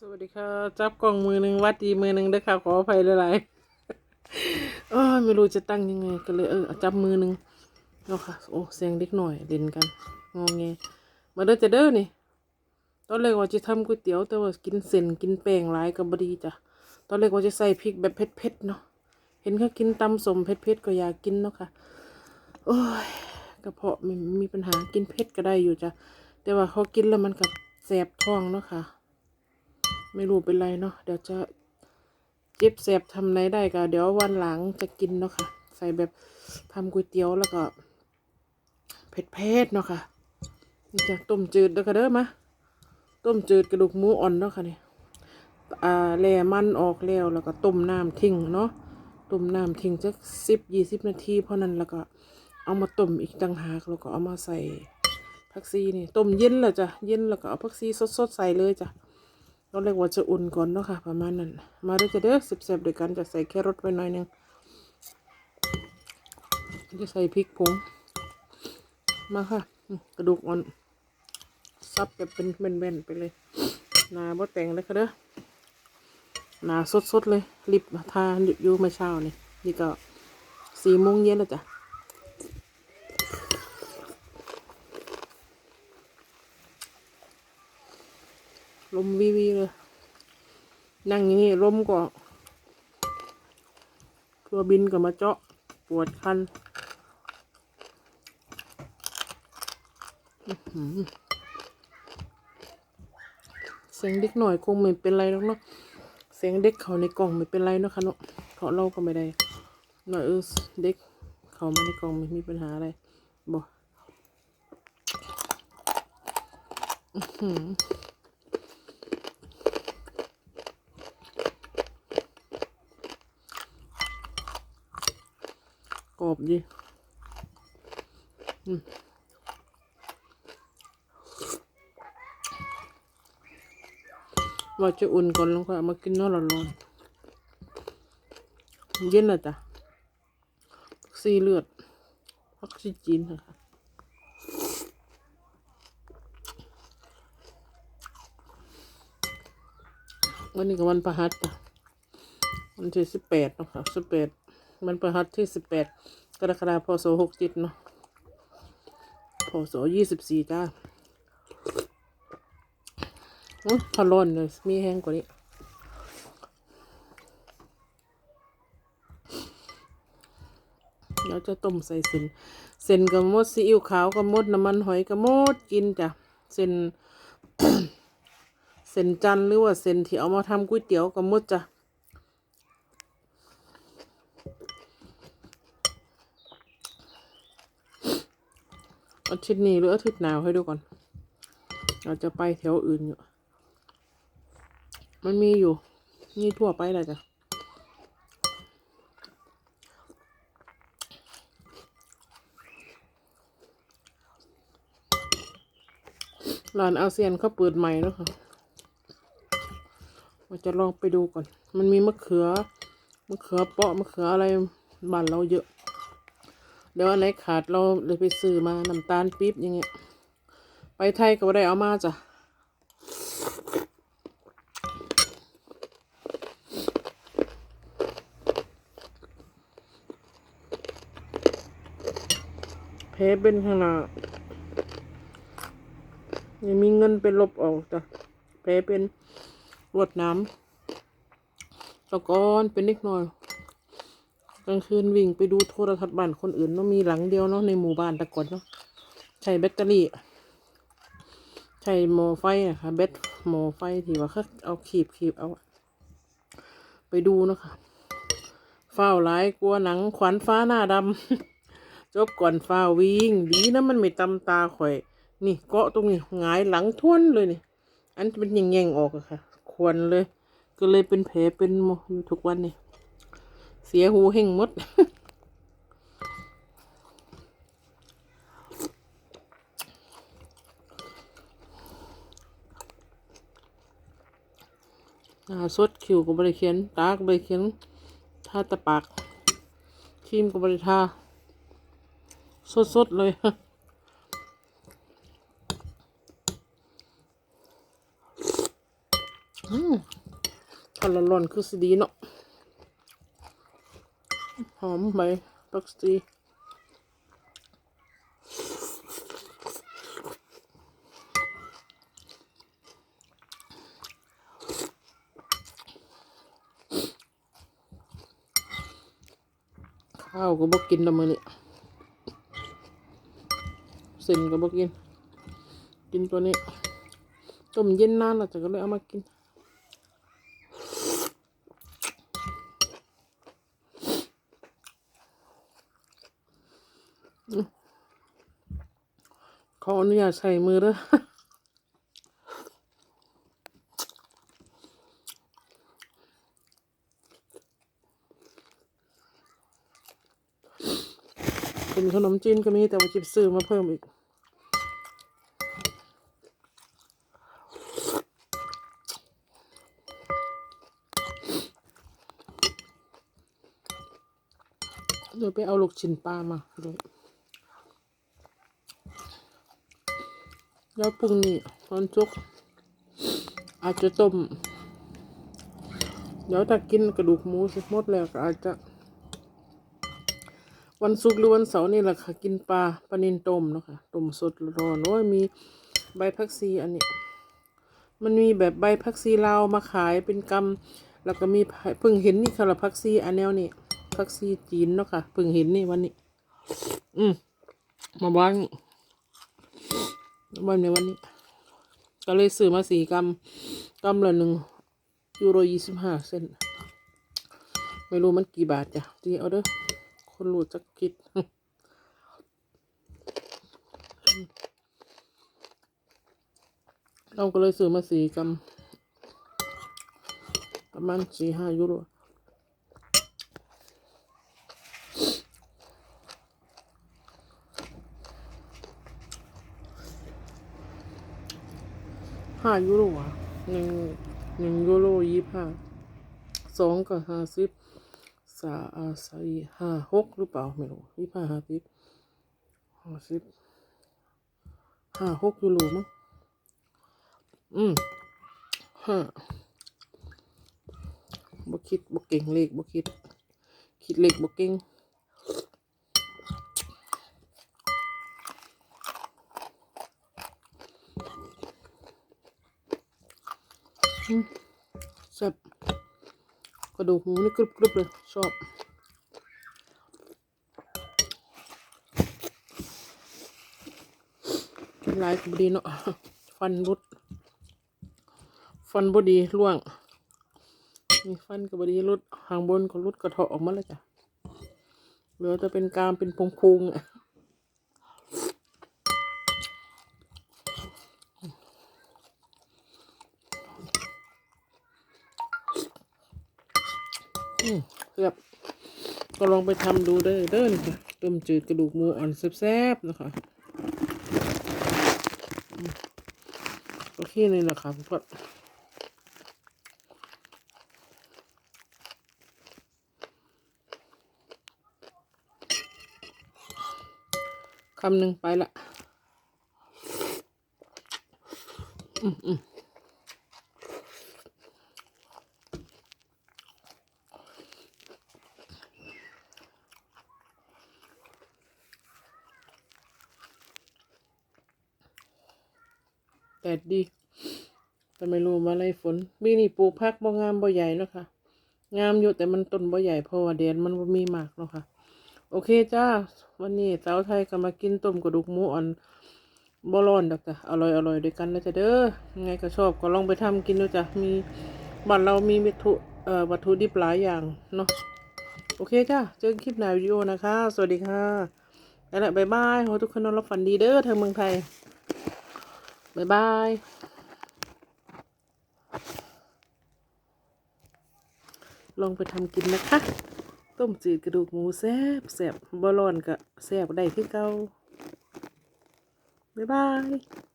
สวัสดีค่ะจับกล่องมือหนึ่งวัดดีมือหนึ่งด้อค่ะขออภัยหลายๆเอ้ยไม่รู้จะตั้งยังไงก็เลยเออจับมือหนึ่งเนาะค่ะโอ้เสียงเด็กหน่อยเล่นกันงงแงมาเด้อจะเด้อนี่ตอนแรกว่าจะทำก๋วยเตี๋ยวแต่ว่ากินเส้นกินแป้งหลายก็บดีจ้ะตอนแรกว่าจะใส่พริกแบบเผ็ดๆเนาะเห็นเขากินตำสมเผ็ดๆก็อยากกินเนาะค่ะโอ้ยกระเพาะมันมีปัญหากินเผ็ดก็ได้อยู่จ้ะแต่ว่าเขากินแล้วมันกับแสบท้องเนาะค่ะ ไม่รู้เป็นไรเนาะเดี๋ยวจะเจ็บแสบทำไหนได้ก็เดี๋ยววันหลังจะกินเนาะค่ะ ใส่แบบทำก๋วยเตี๋ยวแล้วก็ เผ็ดเผ็ดๆเนาะค่ะนี่จะต้มจืดเด้อค่ะเด้อมาต้มจืดกระดูกหมูอ่อนเนาะค่ะนี่อ่าแล่มันออกแล้วแล้วก็ต้มน้ำทิ้งเนาะต้มน้ำทิ้งจักสิบยี่สิบนาทีเพราะนั้นแล้วก็เอามาต้มอีกต่างหากแล้วก็เอามาใส่ผักซีนี่ต้มเย็นแล้วจ้ะเย็นแล้วก็เอาผักซีสดๆใส่เลยจ้ะ เราเรียกว่าจะอุ่นก่อนเนาะค่ะ ประมาณนั้น มาด้วยจะเด้อสิบเสบด้วยกันจะใส่แครอทไปหน่อยหนึงจะใส่พริกผงมาค่ะ กระดูกอ่อนซับแบบเป็นแบนๆไปเลยหนาบ่แต่งเลยค่ะเด้อหนาสดๆเลยรีบทาอยู่เมื่อเช้านี่นี่ก็สี่โมงเย็นแล้วจ้ะลมวีวีเลย นั่งอย่างนี้ลมก็ตัวบินก็มาเจาะปวดคันเสียงเด็กหน่อยคงไม่เป็นไรหรอกเนาะเสียงเด็กเขาในกล่องไม่เป็นไรเนาะคะเนาะเพราะเราก็ไม่ได้เนาะเออเด็กเขามาในกล่องไม่มีปัญหาอะไรบอก อบดีว่าจะอุ่นก่อนแล้วก็มากินนอะร้อนๆเย็นนะจ๊ะผักซีเลือดผักซีจีนนะคะวันนี้ก็วันประหัสจ้ะวันที่สิบแปดนะคะสิบแปด มันประหัสที่สิบแปดกรกฎาคมพศหกจิตเนาะพศยี่สิบสี่จ้าอุ๊ยพอร้อนเลยมีแห้งกว่านี้เราจะต้มใส่เส้นเส้นกับมดซีอิ๊วขาวกับมดน้ำมันหอยกับมดกินจ้ะเส้นเส้นจันหรือว่าเส้นที่เอามาทำก๋วยเตี๋ยวกับมดจ้ะ อาทิตย์นี้หรืออาทิตย์หนาวให้ดูก่อนเราจะไปแถวอื่นอยู่ มันมีอยู่ นี่ทั่วไปแหละจ้ะร้านอาเซียนเขาเปิดใหม่แล้วค่ะเราจะลองไปดูก่อน มันมีมะเขือ มะเขือเปาะ มะเขืออะไรบ้านเราเยอะ เดี๋ยวอันไหนขาดเราเลยไปซื้อมาน้ำตาลปี๊บอย่างเงี้ย ไปไทยก็ได้เอามาจ้ะแพ้เป็นข้างหน้ายังมีเงินเป็นลบออกจ้ะแพ้เป็นรวดน้ำตะกอนเป็นนิดหน่อย กลางคืนวิ่งไปดูโทรทัศน์บ้านคนอื่นเนาะมีหลังเดียวเนาะในหมู่บ้านตะก่อนเนาะใช้แบตเตอรี่ใช้หมอไฟนะคะแบตหมอไฟที่ว่าเขาเอาขีบขีบเอา ไปดูนะค่ะฝ้าวหลายกลัวหนังขวัญฟ้าหน้าดำจบก่อนฝ้าวิ่งดีนะมันไม่ตำตาข่อย นี่เกาะตรงนี้หงายหลังทวนเลยนี่อันเป็นแย่งๆออกอะค่ะ ควรเลย ก็เลยเป็นแผลเป็นหมออยู่ทุกวันนี่ เสียหูเห่งมดหน้าสดคิวก็บริเขียน ตาก็บริเขียนทาตะปากครีมก็บริทา สดๆเลยออืมทอนร้อนๆคือสิดีเนาะ อมใบปักซีข้าวก็บอกกินละมือนี่เส้นก็บอกกิน กินตัวนี้ต้มเย็นนานแล้วแต่ก็เลยเอามากิน ขออนุญาตใส่มือเด้อเป็นขนมจีนก็มีแต่ว่าจิบซื้อมาเพิ่มอีกเดี๋ยวไปเอาลูกชิ้นปลามาด้วย แล้วพรุ่งนี้วันศุกร์อาจจะต้ม เดี๋ยวถ้ากินกระดูกหมูสิหมดแล้วก็อาจจะ วันศุกร์หรือวันเสาร์นี่แหละค่ะ กินปลาปลานินต้มเนาะค่ะต้มสดร้อนโอ้ยมีใบพักซีอันนี้ มันมีแบบใบพักซีลาวมาขายเป็นกำแล้วก็มีเพิ่งเห็นนี่ค่ะละพักซีอันแนวนี่พักซีจีนเนาะค่ะเพิ่งเห็นนี่วันนี้ อืมมาบ้าน วันในวันนี้ ก็เลยซื้อมาสี่กำกำละหนึ่งยูโรยี่สิบห้าเซนไม่รู้มันกี่บาทจ้ะตีเอาเด้อคนรู้จักคิดเราก็เลยซื้อมาสี่กำประมาณสี่ห้ายูโร ห้ายูโรอะหนึ่งหนึ่งยูโรยี่ห้าสองกับห้าสิบสาอาสี่ห้าหกหรือเปล่าไม่รู้ยี่ห้าห้าสิบห้าสิบห้าหกยูโรมั้งอืมฮะบ่คิดบ่เก่งเลขบ่คิด คิดเลขบ่เก่ง แซ่บกระดูกหมูนี่กรุบกรุบเลย ชอบกินหลายก็บ่ดีเนาะฟันรุด ฟันบดีร่วง มีฟันกับบดีรุดหางบนก็รุดกระเทาะออกมาแล้วจ้ะเหลือจะเป็นกามเป็นพงพงๆอะ อืมเรียบก็ลองไปทำดูเด้อเด้อนี่ค่ะต้มจืดกระดูกหมูอ่อนแซ่บๆนะคะโอเคเลยนะคะพวกคำหนึ่งไปละ อืมอืม แดดดีแต่ไม่รู้มาอะไรฝนปีนี้ปลูกพักบ่งามบ่ใหญ่เนาะค่ะ งามอยู่แต่มันต้นบ่ใหญ่เพราะว่าแดดมันบ่มีมากเนาะค่ะ โอเคจ้า วันนี้สาวไทยก็มากินต้มกระดูกหมูอ่อนบ่ร้อนดอกจ้ะอร่อยอร่อยด้วยกันนะจ๊ะเด้อยังไงก็ชอบก็ลองไปทำกินดูจ้ะมีบ้านเรามีวัตถุเอ่อวัตถุดิบหลายอย่างเนาะโอเคจ้าเจอกันคลิปหน้าวิดีโอนะคะ สวัสดีค่ะแล้วแหละบ๊ายบายขอให้ทุกคนนอนรับฝันดีเด้อทางเมืองไทย บ๊ายบายลองไปทำกินนะคะ ต้มจืดกระดูกหมูแซ่บแซ่บบอลอนก็แซ่บได้ที่เก่าบ๊ายบาย